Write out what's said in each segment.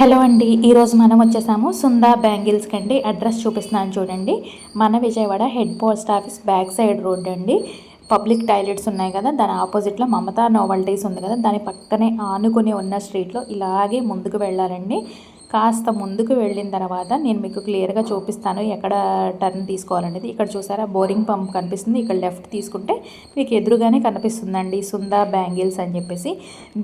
Hello అండి ఈరోజు మనం వచ్చేసాము సుందా బ్యాంగిల్స్ కండి అడ్రస్ చూపిస్తున్నాను చూడండి. మన Vijayawada head post office back side road అండి. పబ్లిక్ టాయిలెట్స్ ఉన్నాయి కదా దాని ఆపోజిట్లో మమతా నోవల్టీస్ ఉంది కదా దాని పక్కనే ఆనుకుని ఉన్న స్ట్రీట్లో ఇలాగే ముందుకు వెళ్ళాలండి. కాస్త ముందుకు వెళ్ళిన తర్వాత నేను మీకు క్లియర్గా చూపిస్తాను ఎక్కడ టర్న్ తీసుకోవాలనేది. ఇక్కడ చూసారా బోరింగ్ పంప్ కనిపిస్తుంది. ఇక్కడ లెఫ్ట్ తీసుకుంటే మీకు ఎదురుగానే కనిపిస్తుందండి సుందా బ్యాంగిల్స్ అని చెప్పేసి.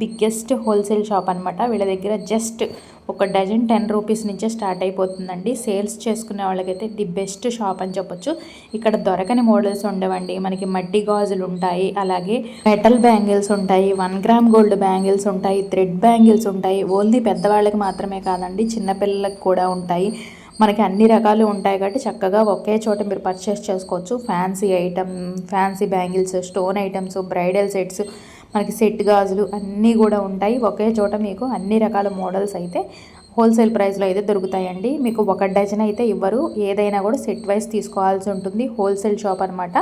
బిగ్గెస్ట్ హోల్సేల్ షాప్ అనమాట వీళ్ళ దగ్గర జస్ట్ ఒక డజన్ టెన్ రూపీస్ నుంచే స్టార్ట్ అయిపోతుందండి. సేల్స్ చేసుకునే వాళ్ళకైతే ది బెస్ట్ షాప్ అని చెప్పొచ్చు. ఇక్కడ దొరకని మోడల్స్ ఉండవండి. మనకి మట్టి గాజులు ఉంటాయి అలాగే మెటల్ బ్యాంగిల్స్ ఉంటాయి వన్ గ్రామ్ గోల్డ్ బ్యాంగిల్స్ ఉంటాయి థ్రెడ్ బ్యాంగిల్స్ ఉంటాయి. ఓన్లీ పెద్దవాళ్ళకి మాత్రమే కాదండి చిన్నపిల్లలకు కూడా ఉంటాయి. మనకి అన్ని రకాలు ఉంటాయి కాబట్టి చక్కగా ఒకే చోట మీరు పర్చేస్ చేసుకోవచ్చు. Fancy item fancy bangles stone items bridal sets మనకి సెట్ గాజులు అన్నీ కూడా ఉంటాయి. ఒకే చోట మీకు అన్ని రకాల మోడల్స్ అయితే హోల్సేల్ ప్రైస్లో అయితే దొరుకుతాయండి. మీకు ఒక డజన్ అయితే ఇవ్వరు. ఏదైనా కూడా సెట్ వైజ్ తీసుకోవాల్సి ఉంటుంది. హోల్సేల్ షాప్ అనమాట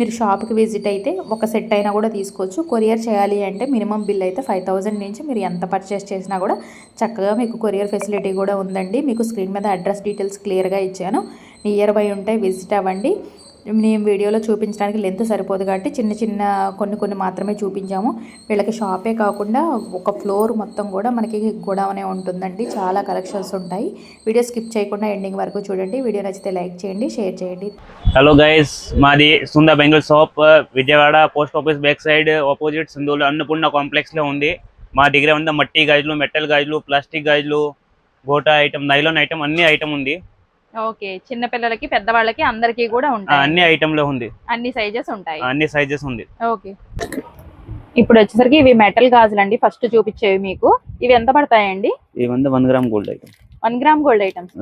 మీరు షాప్కి విజిట్ అయితే ఒక సెట్ అయినా కూడా తీసుకోవచ్చు. కొరియర్ చేయాలి అంటే మినిమం బిల్ అయితే ఫైవ్ థౌజండ్ నుంచి మీరు ఎంత పర్చేస్ చేసినా కూడా చక్కగా మీకు కొరియర్ ఫెసిలిటీ కూడా ఉందండి. మీకు స్క్రీన్ మీద అడ్రస్ డీటెయిల్స్ క్లియర్గా ఇచ్చాను. నియర్ బై ఉంటే విజిట్ అవ్వండి. నేను వీడియోలో చూపించడానికి లెంత్ సరిపోదు కాబట్టి చిన్న చిన్న కొన్ని కొన్ని మాత్రమే చూపించాము. వీళ్ళకి షాపే కాకుండా ఒక ఫ్లోర్ మొత్తం కూడా మనకి గోడౌనే ఉంటుందండి. చాలా కలెక్షన్స్ ఉంటాయి. వీడియో స్కిప్ చేయకుండా ఎండింగ్ వరకు చూడండి. వీడియో నచ్చితే లైక్ చేయండి షేర్ చేయండి. హలో గైస్ మాది Sunda Bengal shop. Vijayawada post office back side opposite సింధులు Annapurna కాంప్లెక్స్లో ఉంది. మా దగ్గర ఉన్న మట్టి గాజులు మెటల్ గాజులు ప్లాస్టిక్ గాజులు గోటా ఐటమ్ నైలాన్ ఐటమ్ అన్ని ఐటమ్ ఉంది. ఓకే చిన్న పిల్లలకి పెద్దవాళ్ళకి అందరికీ కూడా ఉంటాయి. అన్ని ఐటమ్లో ఉంది. అన్ని సైజెస్ ఉంటాయి. అన్ని సైజెస్ ఉంది. ఓకే. ఇప్పుడు వచ్చేసరికి ఇవి మెటల్ గాజులు అండి ఫస్ట్ చూపించేవి మీకు. ఇవి ఎంత పడతాయండి? ఈ వంద one gram gold item. One gram gold items.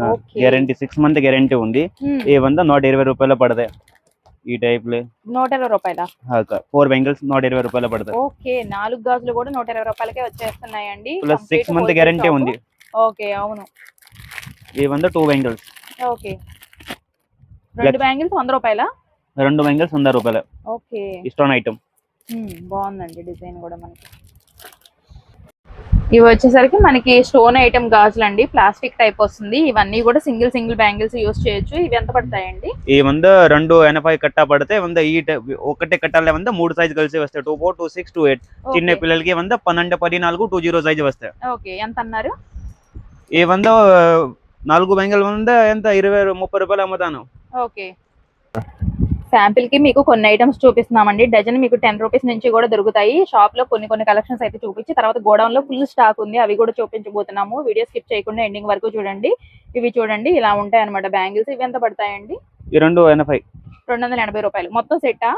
Guarantee six month guarantee ఉంది. ఈ వంద నూట ఇరవై రూపాయలు పడతాయి. ఈ టైప్లో. నూట ఇరవై రూపాయల? ఫోర్ బెంగల్స్ నూట ఇరవై రూపాయలు పడతాయి. ఓకే నాలుగు గాజులు కూడా నూట ఇరవై రూపాయలకే వచ్చేస్తున్నాయండి. Plus six month guarantee. ఉంది. ఓకే అవును. ఈ వంద టూ బెంగల్స్ ఓకే. రెండు బ్యాంగిల్స్ వంద రూపాయల? రెండు బెంగల్స్ వంద రూపాయలు. ఓకే. స్టోన్ ఐటమ్ బాగుందండి డిజైన్ కూడా మనకి. ఇవి వచ్చేసరికి మనకి స్టోన్ ఐటమ్ గాజులు అండి ప్లాస్టిక్ టైప్ వస్తుంది. ఇవన్నీ కూడా సింగిల్ సింగిల్ బ్యాంగిల్స్ యూస్ చేయొచ్చు. ఇవి ఎంత పడతాయండి? ఈ వంద రెండు ఎనభై కట్ట పడితే వంద ఈ ఒకటే కట్టాలే వంద మూడు సైజ్ కలిసి వస్తాయి. Two four two six two eight. చిన్న. పిల్లలకి వంద పన్నెండు పద్నాలుగు టూ జీరో సైజ్ వస్తాయి. ఓకే. ఎంత అన్నారు ఈ వంద నాలుగు బెంగల్ వంద ఎంత? ఇరవై ముప్పై రూపాయలు అమ్ముతాను. ఓకే. శాంపిల్కి మీకు కొన్ని ఐటమ్స్ చూపిస్తున్నామండి. డజన్ మీకు టెన్ రూపీస్ నుంచి కూడా దొరుకుతాయి. షాప్లో కొన్ని కొన్ని కలెక్షన్స్ అయితే చూపించి తర్వాత గోడౌన్లో ఫుల్ స్టాక్ ఉంది. అవి కూడా చూపించబోతున్నాము. వీడియో స్కిప్ చేయకుండా ఎండింగ్ వరకు చూడండి. ఇవి చూడండి ఇలా ఉంటాయి అనమాట బ్యాంగిల్స్. ఇవి ఎంత పడతాయండి? రెండు ఎనభై. రెండు వందల ఎనభై రూపాయలు. మొత్తం సెట్టా.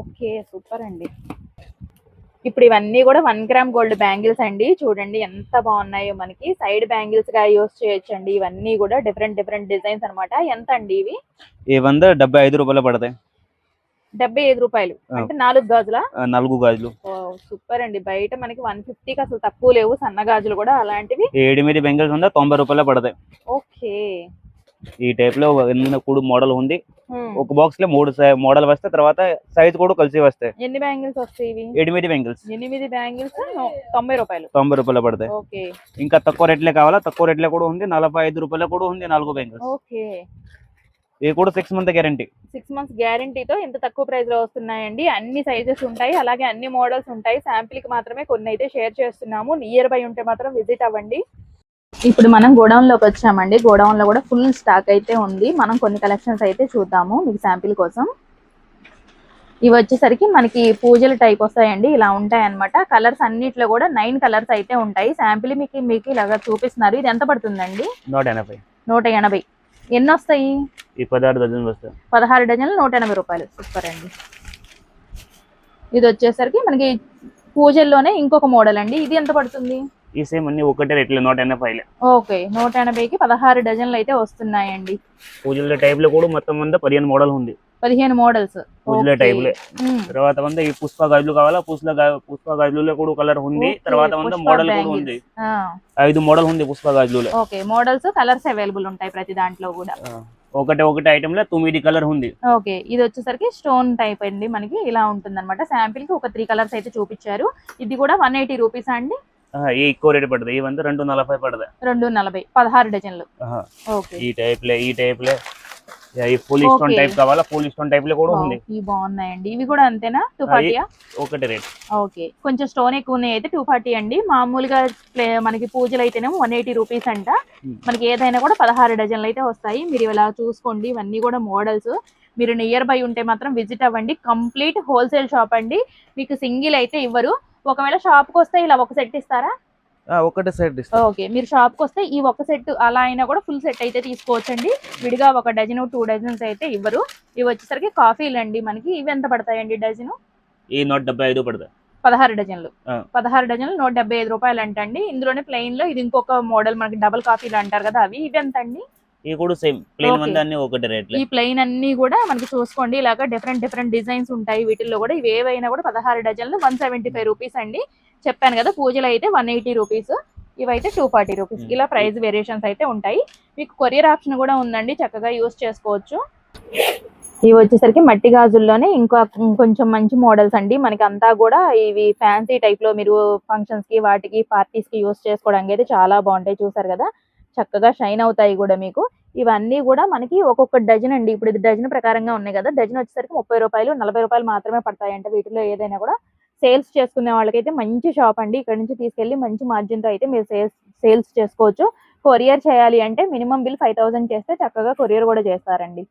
ఓకే సూపర్ అండి. ఇప్పుడు ఇవన్నీ కూడా వన్ గ్రామ్ గోల్డ్ బ్యాంగిల్స్ అండి. చూడండి ఎంత బాగున్నాయో మనకి. సైడ్ బ్యాంగిల్స్గా యూస్ చేయొచ్చు అండి ఇవన్నీ కూడా డిఫరెంట్ డిఫరెంట్ డిజైన్స్ అన్నమాట. ఎంత అండి ఇవి? ఈ వంద డెబ్బై ఐదు రూపాయలు పడతాయి. డెబ్బై ఐదు రూపాయలు. అంటే నాలుగు గాజులా? నాలుగు గాజులు. సూపర్ అండి. బయట మనకి వన్ ఫిఫ్టీకి అసలు తక్కువ లేవు. సన్న గాజులు కూడా అలాంటివి. ఎనిమిది బెంగల్స్ వంద తొంభై రూపాయలు పడతాయి. ఓకే. ఈ టైప్లో కూడు మోడల్ ఉంది. ఒక బాక్స్లో మూడు మోడల్ వస్తాయి తర్వాత సైజ్ కూడా కలిసి వస్తాయి. ఎన్ని బ్యాంగిల్స్ వస్తాయి ఇవి? ఎనిమిది బెంగల్స్ ఎనిమిది బ్యాంగిల్స్ తొంభై రూపాయలు. తొంభై రూపాయలు పడతాయి. ఓకే. ఇంకా తక్కువ రేట్లే కావాలా? తక్కువ రేట్లే కూడా ఉంది నలభై ఐదు రూపాయలు కూడా ఉంది నాలుగు బెంగల్స్ ఓకే. ఇది కూడా six month guarantee six months గ్యారంటీతో ఇంత తక్కువ ప్రైస్లో వస్తున్నాయండి. అన్ని సైజెస్ ఉంటాయి అలాగే అన్ని మోడల్స్ ఉంటాయి. శాంపిల్కి మాత్రమే కొన్ని అయితే షేర్ చేస్తున్నాము. నియర్ బై ఉంటే మాత్రం విజిట్ అవ్వండి. ఇప్పుడు మనం గోడౌన్లోకి వచ్చామండి. గోడౌన్లో కూడా ఫుల్ స్టాక్ అయితే ఉంది. మనం కొన్ని కలెక్షన్స్ అయితే చూద్దాము మీకు శాంపిల్ కోసం. ఇవి వచ్చేసరికి మనకి పూజల టైప్ వస్తాయండి. ఇలా ఉంటాయి అన్నమాట కలర్స్ అన్నిట్లో కూడా నైన్ కలర్స్ అయితే ఉంటాయి. శాంపిల్ మీకు మీకు ఇలాగా చూపిస్తున్నారు. ఇది ఎంత పడుతుందండి? నూట ఎనభై. నూట ఎనభై. ఎన్ని వస్తాయి? పదహారు డజన్ వస్తాయి. పదహారు డజన్లు నూట ఎనభై రూపాయలు. సూపర్ అండి. ఇది వచ్చేసరికి మనకి పూజల్లోనే ఇంకొక మోడల్ అండి. ఇది ఎంత పడుతుంది? ఈ సేమ్ అన్ని ఒకటే రేట్లు నూట ఎనభై ఓకే నూట ఎనభైకి పదహారు డజన్లు అయితే వస్తున్నాయండి. పూజల టైప్లో కూడా మొత్తం వంద పదిహేను మోడల్ ఉంది. పదిహేను మోడల్స్. పూజల టైప్లో తర్వాత వంద ఈ పుష్ప గాజులు కావాలా? పుష్ప పుష్ప గాజులలో కూడా కలర్ ఉంది. తర్వాత వంద మోడల్ కూడా. ఉంది. ఐదు మోడల్ ఉంది పుష్ప గాజులలో. ఓకే మోడల్స్ కలర్స్ అవైలబుల్ ఉంటాయి ప్రతి దాంట్లో కూడా. ఒకటి ఒకటి ఐటమ్లో తొమ్మిది కలర్ ఉంది. ఓకే ఇది వచ్చేసరికి స్టోన్ టైప్ అండి మనకి. ఇలా ఉంటుంది అనమాట శాంపిల్కి ఒక త్రీ కలర్స్ అయితే చూపించారు. ఇది కూడా వన్ ఎయిటీ రూపీస్ అండి? ఎక్కువ రేట్ పడుతుంది ఈ వంద? రెండు నలభై పడుతుంది రెండు నలభై. పదహారు డజన్లు. ఈ టైప్ లే ఈ టైప్ లే. ఈ ఫుల్ స్టోన్ Okay. టైప్ కావాలా? ఫుల్ స్టోన్ టైప్లో కూడా ఉంది. ఇవి బాగున్నాయండి. ఇవి కూడా అంతేనా? టూ ఫార్టీయా ఒకటి రేట్ ఓకే. కొంచెం స్టోన్ ఎక్కువ ఉన్నాయి అయితే టూ ఫార్టీ అండి. మామూలుగా మనకి పూజలు అయితేనేమో వన్ ఎయిటీ రూపీస్ అంట. మనకి ఏదైనా కూడా పదహారు డజన్లు అయితే వస్తాయి. మీరు ఇలా చూసుకోండి. ఇవన్నీ కూడా మోడల్స్ మీరు నియర్ బై ఉంటే మాత్రం విజిట్ అవ్వండి. కంప్లీట్ హోల్సేల్ షాప్ అండి. మీకు సింగిల్ అయితే ఇవ్వరు. ఒకవేళ షాప్కి వస్తే ఇలా ఒక సెట్ ఇస్తారా? ఒకటి సెట్ ఇస్తా. ఓకే మీరు షాప్కి వస్తే ఈ ఒక సెట్ అలా అయినా కూడా ఫుల్ సెట్ అయితే తీసుకోవచ్చండి. విడిగా ఒక డజన్ టూ డజన్స్ అయితే ఇవ్వరు. ఇవి వచ్చేసరికి కాఫీలు అండి మనకి. ఇవి ఎంత పడతాయండి డజన్ ఈ నూట డెబ్బై ఐదు పడుతుంది పదహారు డజన్లు. ఆ. పదహారు డజన్లు నూట డెబ్బై ఐదు రూపాయలు అంటండి. ఇందులోనే ప్లెయిన్లో ఇది ఇంకొక మోడల్ మనకి డబుల్ కాఫీలు అంటారు కదా అవి. ఇవి ఎంత అండి ఈ కూడా సేమ్ ప్లేన్ Okay. మంది అన్ని ఒకటి రేట్ ఈ ప్లెయిన్ అన్ని కూడా మనకి చూసుకోండి. ఇలాగ డిఫరెంట్ డిఫరెంట్ డిజైన్స్ ఉంటాయి. వీటిల్లో కూడా ఇవి ఏవైనా కూడా పదహారు డజన్లు వన్ సెవెంటీ ఫైవ్ రూపీస్ అండి. చెప్పాను కదా పూజలు అయితే వన్ ఎయిటీ రూపీస్ ఇవైతే టూ ఫార్టీ రూపీస్. ఇలా ప్రైస్ వేరియేషన్స్ అయితే ఉంటాయి. మీకు కొరియర్ ఆప్షన్ కూడా ఉందండి. చక్కగా యూస్ చేసుకోవచ్చు. ఇవి వచ్చేసరికి మట్టి గాజుల్లోనే ఇంకా కొంచెం మంచి మోడల్స్ అండి. మనకి అంతా కూడా ఇవి ఫ్యాన్సీ టైప్లో మీరు ఫంక్షన్స్కి వాటికి పార్టీస్కి యూస్ చేసుకోవడానికి అయితే చాలా బాగుంటాయి. చూసారు కదా? చక్కగా షైన్ అవుతాయి కూడా మీకు. ఇవన్నీ కూడా మనకి ఒక్కొక్క డజన్ అండి. ఇప్పుడు ఇది డజన్ ప్రకారంగా ఉన్నాయి కదా. డజన్ వచ్చేసరికి ముప్పై రూపాయలు నలభై రూపాయలు మాత్రమే పడతాయి అంటే వీటిలో ఏదైనా కూడా సేల్స్ చేసుకునే వాళ్ళకైతే మంచి షాప్ అండి. ఇక్కడ నుంచి తీసుకెళ్ళి మంచి మార్జిన్తో అయితే మీరు సేల్స్ సేల్స్ చేసుకోవచ్చు. కొరియర్ చేయాలి అంటే మినిమం బిల్ ఫైవ్ థౌసండ్ చేస్తే చక్కగా కొరియర్ కూడా చేస్తారండి.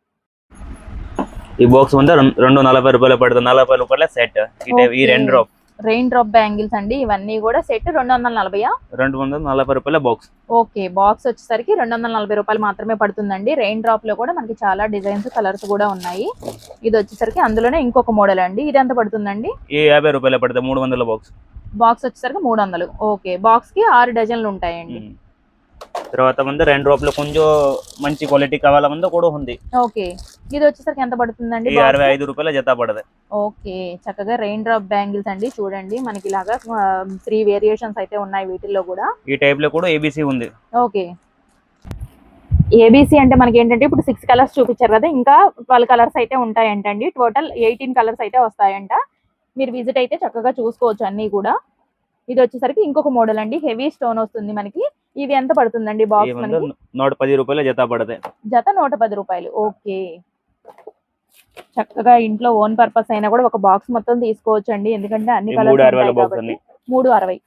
ఈ బాక్స్ రెం- రెండు నలభై రూపాయలు పడుతుంది. నలభై రూపాయల సెట్. ఈ. రెండు రెయిన్ డ్రాప్ బ్యాంగిల్స్ అండి ఇవన్నీ కూడా సెట్ రెండు వందల నలభైయా రెండు వందల నలభై రూపాయల బాక్స్ ఓకే బాక్స్ వచ్చేసరికి రెండు వందల నలభై రూపాయలు మాత్రమే పడుతుందండి. రెయిన్ డ్రాప్లో కూడా మనకి చాలా డిజైన్స్ కలర్స్ కూడా ఉన్నాయి. ఇది వచ్చేసరికి అందులోనే ఇంకొక మోడల్ అండి. ఇది ఎంత పడుతుందండి? యాభై రూపాయలు పడుతుంది మూడు వందల బాక్స్ బాక్స్ వచ్చేసరికి మూడు వందలు ఓకే బాక్స్కి ఆరు డజన్లు ఉంటాయండి. తర్వాత ముందు రెండు రూపాయలు కొంచెం మంచి క్వాలిటీ కావాల ముందు కూడా ఉంది. ఓకే. ఇది వచ్చేసరికి ఎంత పడుతుందండి ఈ అరవై ఐదు రూపాయల జత పడదు. ఓకే. చక్కగా రెయిన్ డ్రాప్ బ్యాంగిల్స్ అండి చూడండి. మనకి ఇలాగా త్రీ వేరియేషన్స్ అయితే ఉన్నాయి వీటిల్లో కూడా. ఈ టైప్లో కూడా ఏబీసీ ఉంది. ఓకే. ఏబీసీ అంటే మనకి ఏంటంటే ఇప్పుడు సిక్స్ కలర్స్ చూపించారు కదా ఇంకా ట్వెల్వ్ కలర్స్ అయితే ఉంటాయంటండి. టోటల్ ఎయిటీన్ కలర్స్ అయితే వస్తాయంట. మీరు విజిట్ అయితే చక్కగా చూసుకోవచ్చు అన్ని కూడా. ఇది వచ్చేసరికి ఇంకొక మోడల్ అండి. హెవీ స్టోన్ వస్తుంది మనకి. ఇది ఎంత పడుతుందండి బాక్స్ నూట పది రూపాయల జత పడతాయి. జత నూట పది రూపాయలు. ఓకే. చక్కగా ఇంట్లో ఓన్ పర్పస్ అయినా కూడా ఒక బాక్స్ మొత్తం తీసుకోవచ్చు అండి ఎందుకంటే అన్ని కలర్స్ మూడు అరవై.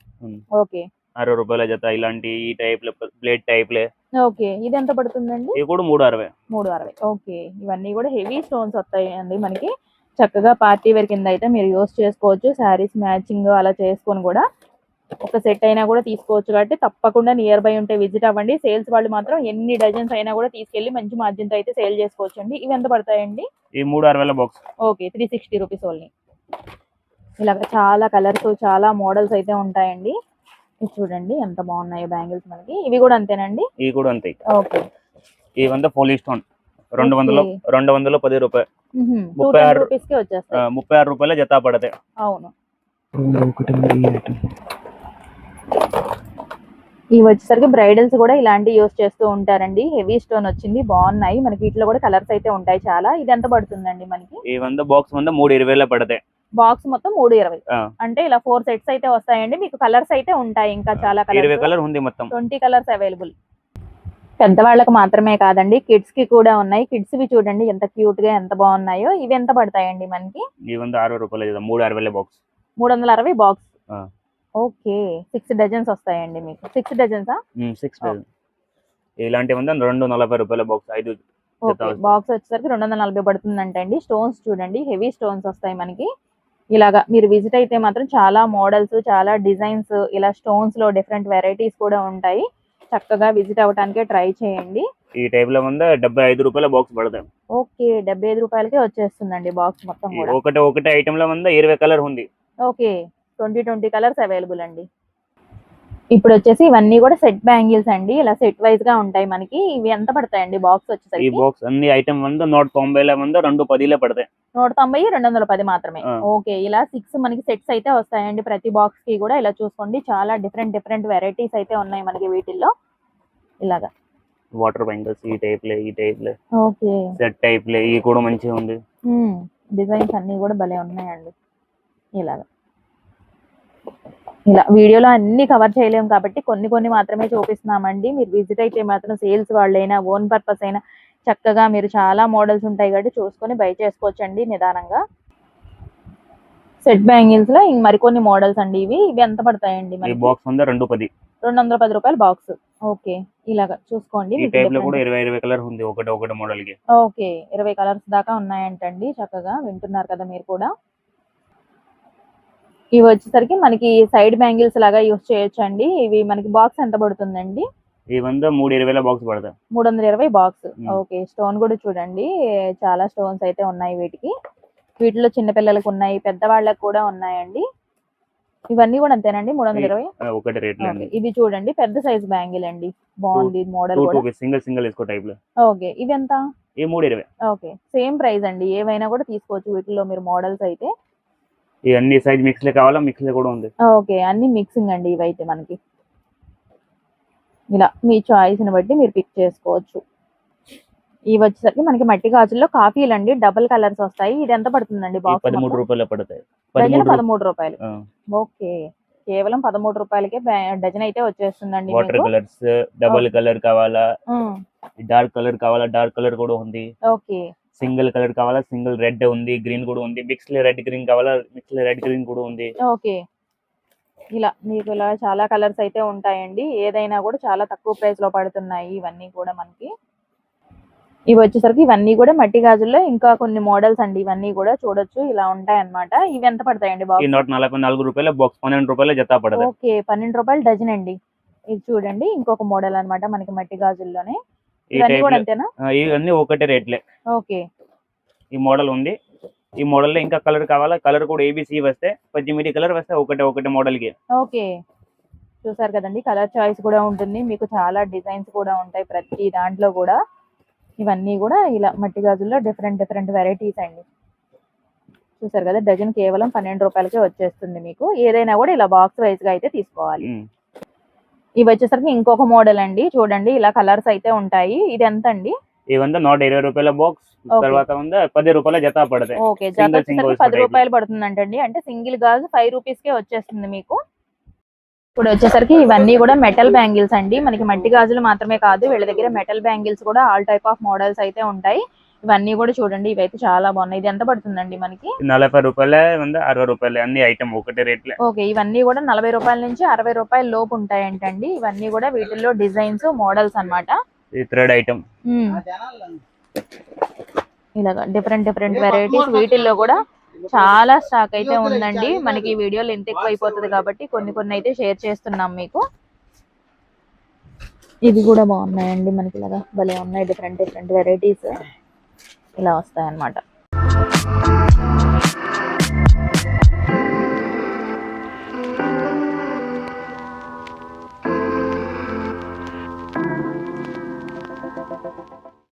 ఓకే. అరవై రూపాయల జత. ఇలాంటి ఈ టైప్ ప్లేట్ టైప్ లే. ఓకే. ఇది ఎంత పడుతుందండి? ఇవి కూడా మూడు అరవై. మూడు అరవై. ఓకే. ఇవన్నీ కూడా హెవీ స్టోన్స్ వస్తాయి అండి మనకి. చక్కగా పార్టీ వేర్ కింద అయితే మీరు యూస్ చేసుకోవచ్చు. శారీస్ మ్యాచింగ్ అలా చేసుకొని కూడా ఒక సెట్ అయినా కూడా తీసుకోవచ్చు. కాబట్టి తప్పకుండా నియర్ బై ఉంటే విజిట్ అవ్వండి. సేల్స్ వాళ్ళు మాత్రం ఎన్ని డజన్స్ అయినా కూడా తీసుకెళ్ళి మంచి మార్జిన్తో అయితే సేల్ చేసుకోవచ్చు అండి ఇవి ఎంత పడతాయండి? ఈ మూడు box okay three sixty rupees only ఇలాగ చాలా కలర్స్ చాలా మోడల్స్ అయితే ఉంటాయండి. ఇది చూడండి ఎంత బాగున్నాయి బ్యాంగిల్స్ మనకి. ఇవి కూడా అంతేనండి? ఇవి కూడా అంతే. ఓకే. ఈ వంద పోలీ స్టోన్ రెండు వందలు. రెండు వందలు పది రూపాయలు. ముప్పై ఆరు- ముప్పై ఆరు రూపాయల జత పడతాయి. అవును. ఒకటి ఇవి వచ్చేసరికి బ్రైడల్స్ కూడా ఇలాంటి యూస్ చేస్తూ ఉంటారండి. హెవీ స్టోన్ వచ్చింది బాగున్నాయి. మనకి వీటిలో కూడా కలర్స్ అయితే ఉంటాయి చాలా. ఇది ఎంత పడుతుందండి మనకి? ఈ వంద బాక్స్ వంద మూడు ఇరవైలో పడతాయి. బాక్స్ మొత్తం మూడు ఇరవై. అంటే ఇలా ఫోర్ సెట్స్ అయితే వస్తాయండి. మీకు కలర్స్ అయితే ఉంటాయి ఇంకా చాలా ఇరవై కలర్ ఉంది మొత్తం. Twenty colours available. పెద్దవాళ్ళకి మాత్రమే కాదండి కిడ్స్కి కూడా ఉన్నాయి. కిడ్స్ వి చూడండి ఎంత క్యూట్గా ఎంత బాగున్నాయో. ఇవి ఎంత పడతాయండి మనకి? వంద అరవై రూపాయలు మూడు బాక్స్. మూడు వందల అరవై బాక్స్. ఓకే. సిక్స్ డజన్స్ వస్తాయండి మీకు. సిక్స్ డజన్సా? సిక్స్ ఇలాంటి వంద రెండు నలభై రూపాయల బాక్స్ ఐదు. బాక్స్ వచ్చేసరికి రెండు వందల నలభై పడుతుందంట అండి. స్టోన్స్ చూడండి హెవీ స్టోన్స్ వస్తాయి మనకి. ఇలాగా మీరు విజిట్ అయితే మాత్రం చాలా మోడల్స్ చాలా డిజైన్స్ ఇలా స్టోన్స్లో డిఫరెంట్ వెరైటీస్ కూడా ఉంటాయి. చక్కగా విజిట్ అవ్వడానికే ట్రై చేయండి. ఈ టైప్లో వంద డెబ్బై ఐదు రూపాయల బాక్స్ పడతాయి. ఓకే. డెబ్బై ఐదు రూపాయలకే వచ్చేస్తుందండి బాక్స్ మొత్తం కూడా. ఒకటి ఒకటి ఐటమ్లో వంద ఇరవై కలర్ ఉంది. Okay. Twenty twenty colours available అండి. ఇప్పుడు వచ్చేసి ఇవన్నీ కూడా సెట్ బ్యాంగిల్స్ అండి. ఇలా సెట్ వైజ్గా ఉంటాయి మనకి. ఇవి ఎంత పడతాయండి బాక్స్ ఈ వచ్చేసరికి? బాక్స్ అన్ని ఐటమ్ వంద నూట తొంభైల వంద రెండు పదిలే పడతాయి. నూట తొంభై రెండు వందల పది మాత్రమే. ఓకే ఇలా సిక్స్ మనకి సెట్స్ అయితే వస్తాయండి. ప్రతి బాక్స్కి కూడా ఇలా చూసుకోండి. చాలా డిఫరెంట్ డిఫరెంట్ వెరైటీస్ అయితే ఉన్నాయి మనకి వీటిల్లో. ఇలాగా. వాటర్ బ్యాంగిల్స్ ఈ టైప్ లే ఈ టైప్ లే. ఓకే. సెట్ టైప్ లే ఈ కూడా మంచిగా ఉంది. డిజైన్స్ అన్ని కూడా భలే ఉన్నాయండి. ఇలాగా. ఇలా వీడియోలో అన్ని కవర్ చేయలేము కాబట్టి కొన్ని కొన్ని మాత్రమే చూపిస్తున్నామండి. మీరు విజిట్ అయితే మాత్రం సేల్స్ వాళ్ళైనా ఓన్ పర్పస్ అయినా చక్కగా మీరు చాలా మోడల్స్ ఉంటాయి కాబట్టి చూసుకొని బై చేసుకోవచ్చండి నిదానంగా. సెట్ బ్యాంగిల్స్లో మరికొన్ని మోడల్స్ అండి ఇవి. ఇవి ఎంత పడతాయండి మనకి బాక్స్ ఉందా రెండు పది. రెండు వందల పది రూపాయలు బాక్స్ ఓకే. ఇలాగా చూసుకోండి. ఈ మీకు టైప్లో different- కూడా ఇరవై ఇరవై కలర్ ఉంది ఒకటి ఒకటి మోడల్కి. ఓకే. ఇరవై కలర్స్ దాకా ఉన్నాయంటండి చక్కగా వింటున్నారు కదా మీరు కూడా. ఇవి వచ్చేసరికి మనకి సైడ్ బ్యాంగిల్స్ లాగా యూస్ చేయొచ్చు అండి ఇవి మనకి బాక్స్ ఎంత పడుతుందండి? మూడు ఇరవైల బాక్స్ పడతా మూడు వందల ఇరవై బాక్స్. ఓకే స్టోన్ కూడా చూడండి. చాలా స్టోన్స్ అయితే ఉన్నాయి వీటికి. వీటిలో చిన్న పిల్లలకు ఉన్నాయి పెద్దవాళ్ళకి కూడా ఉన్నాయండి. ఇవన్నీ కూడా అంతేనండి మూడు వందల ఇరవై? ఒకటి రేట్ ఇది చూడండి పెద్ద సైజ్ బ్యాంగిల్ అండి. బాగుంది మోడల్ సింగిల్ సింగిల్ వేసుకో టైప్లో. ఓకే ఇది ఎంత? ఈ మూడు ఇరవై. ఓకే సేమ్ ప్రైస్ అండి. ఏవైనా కూడా తీసుకోవచ్చు వీటిలో మీరు మోడల్స్ అయితే. ఈ అన్ని సైజ్ మిక్స్లో కావాలా? మిక్స్లో కూడా ఉంది. ఓకే. అన్ని మిక్సింగ్ అండి ఇవైతే మనకి. ఇలా మీ చాయిస్ని బట్టి మీరు పిక్ చేసుకోవచ్చు. ఇవి వచ్చేసరికి మనకి మట్టి గాజుల్లో కాఫీలు అండి డబుల్ కలర్స్ వస్తాయి. ఇది ఎంత పడుతుందండి బాక్స్ పదమూడు రూపాయలు పడతాయి. పదమూడు రూపాయలు. ఓకే. కేవలం పదమూడు రూపాయలకే డజన్ అయితే వచ్చేస్తుందండి వాటర్ కలర్స్ డబుల్ కలర్ కావాలా? డార్క్ కలర్ కావాలా? డార్క్ కలర్ కూడా ఉంది. ఓకే. సింగిల్ కలర్ కావాలా? సింగిల్ రెడ్ ఉంది గ్రీన్ కూడా ఉంది. మిక్స్లో రెడ్ గ్రీన్ కావాలా? మిక్స్ రెడ్ గ్రీన్ కూడా ఉంది. ఓకే. ఇలా మీకు ఇలా చాలా కలర్స్ అయితే ఉంటాయండి. ఏదైనా కూడా చాలా తక్కువ ప్రైస్లో పడుతున్నాయి ఇవన్నీ కూడా మనకి. ఇవి వచ్చేసరికి ఇవన్నీ కూడా మట్టి గాజుల్లో ఇంకా కొన్ని మోడల్స్ అండి. ఇవన్నీ కూడా చూడొచ్చు. ఇలా ఉంటాయి అన్నమాట ఇవి ఎంత పడతాయండి నలభై నాలుగు రూపాయల బాక్స్ పన్నెండు రూపాయల జత పడతాయి ఓకే. పన్నెండు రూపాయలు డజన్ అండి. ఇది చూడండి. ఇంకొక మోడల్ అన్నమాట మనకి మట్టి గాజుల్లోనే. ఈ టైప్ ఇవన్నీ ఒకటే రేట్లే. ఓకే. ఈ మోడల్ ఉంది. ఈ మోడల్లో ఇంకా కలర్ కావాలా? కలర్ కూడా ఏబిసి వస్తే పద్దెనిమిది కలర్ వస్తే ఒకటే ఒకటే మోడల్కి ఓకే. చూసారు కదండి కలర్ చాయిస్ కూడా ఉంటుంది. మీకు చాలా డిజైన్స్ కూడా ఉంటాయి ప్రతి దాంట్లో కూడా. ఇవన్నీ కూడా ఇలా మట్టి గాజుల్లో డిఫరెంట్ డిఫరెంట్ వెరైటీస్ అండి. చూసారు కదా డజన్ కేవలం పన్నెండు రూపాయలకే వచ్చేస్తుంది మీకు. ఏదైనా కూడా ఇలా బాక్స్ వైజ్గా అయితే తీసుకోవాలి. ఇవి వచ్చేసరికి ఇంకొక మోడల్ అండి. చూడండి ఇలా కలర్స్ అయితే ఉంటాయి. ఇది ఎంత అండి వంద నూట ఇరవై రూపాయల బాక్స్. తర్వాత వంద పది రూపాయల జత పడతాయి. ఓకే జత పది. రూపాయలు పడుతుందంటండి. అంటే సింగిల్ గాజు ఫైవ్ రూపీస్ కే వచ్చేస్తుంది మీకు. ఇప్పుడు వచ్చేసరికి ఇవన్నీ కూడా మెటల్ బ్యాంగిల్స్ అండి. మనకి మట్టి గాజులు మాత్రమే కాదు వీళ్ళ దగ్గర మెటల్ బ్యాంగిల్స్ కూడా ఆల్ టైప్ ఆఫ్ మోడల్స్ అయితే ఉంటాయి. ఇవన్నీ కూడా చూడండి ఇవైతే చాలా బాగున్నాయి. ఇది ఎంత పడుతుందండి మనకి? నలభై రూపాయల అరవై రూపాయలు అన్ని ఐటమ్ ఒకటే రేట్లే. ఓకే ఇవన్నీ కూడా నలభై రూపాయల నుంచి అరవై రూపాయల లోపు ఉంటాయంటండి. ఇవన్నీ కూడా వీటిల్లో డిజైన్స్ మోడల్స్ అన్నమాట. ఈ థర్డ్ ఐటమ్. ఇలాగా డిఫరెంట్ డిఫరెంట్ వెరైటీస్ వీటిల్లో కూడా చాలా స్టాక్ అయితే ఉందండి. మనకి ఈ వీడియో లెంత్ ఎక్కువ అయిపోతుంది కాబట్టి కొన్ని కొన్ని అయితే షేర్ చేస్తున్నాం మీకు. ఇది కూడా బాగున్నాయండి. మనకి ఇలాగా భలే ఉన్నాయి డిఫరెంట్ డిఫరెంట్ వెరైటీస్. ఇలా వస్తాయన్నమాట.